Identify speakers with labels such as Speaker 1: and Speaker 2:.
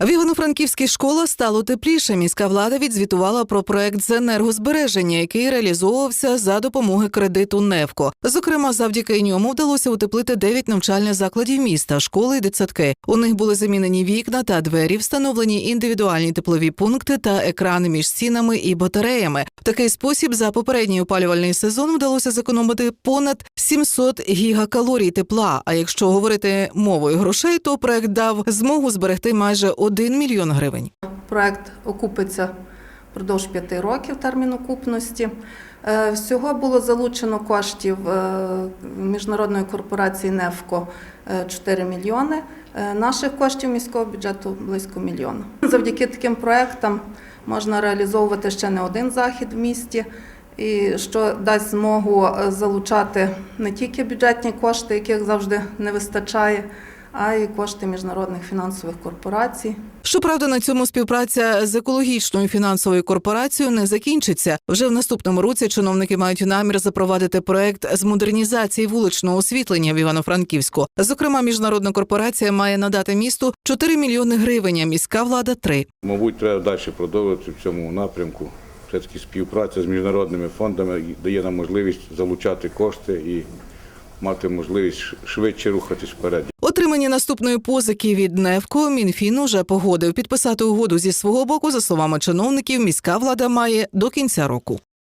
Speaker 1: В Івано-Франківській школа стало тепліше. Міська влада відзвітувала про проект з енергозбереження, який реалізовувався за допомоги кредиту Невко. Зокрема, завдяки ньому вдалося утеплити 9 навчальних закладів міста, школи і дитсадки. У них були замінені вікна та двері, встановлені індивідуальні теплові пункти та екрани між стінами і батареями. В такий спосіб за попередній опалювальний сезон вдалося зекономити понад 700 гігакалорій тепла. А якщо говорити мовою грошей, то проект дав змогу зберегти майже 1 мільйон гривень.
Speaker 2: Проект окупиться впродовж п'яти років термін окупності. Е, Всього було залучено коштів е, міжнародної корпорації «Невко» е, 4 мільйони. Е, Наших коштів міського бюджету близько мільйона. Завдяки таким проектам можна реалізовувати ще не один захід в місті, і що дасть змогу залучати не тільки бюджетні кошти, яких завжди не вистачає, а й кошти міжнародних фінансових корпорацій.
Speaker 1: Щоправда, на цьому співпраця з екологічною фінансовою корпорацією не закінчиться. Вже в наступному році чиновники мають намір запровадити проект з модернізації вуличного освітлення в Івано-Франківську. Зокрема, міжнародна корпорація має надати місту 4 мільйони гривень, а міська влада 3.
Speaker 3: Мабуть, треба далі продовжувати в цьому напрямку. Все-таки співпраця з міжнародними фондами дає нам можливість залучати кошти і мати можливість швидше рухатись вперед.
Speaker 1: Отримання наступної позики від Невко Мінфін уже погодив підписати угоду зі свого боку. За словами чиновників, міська влада має до кінця року.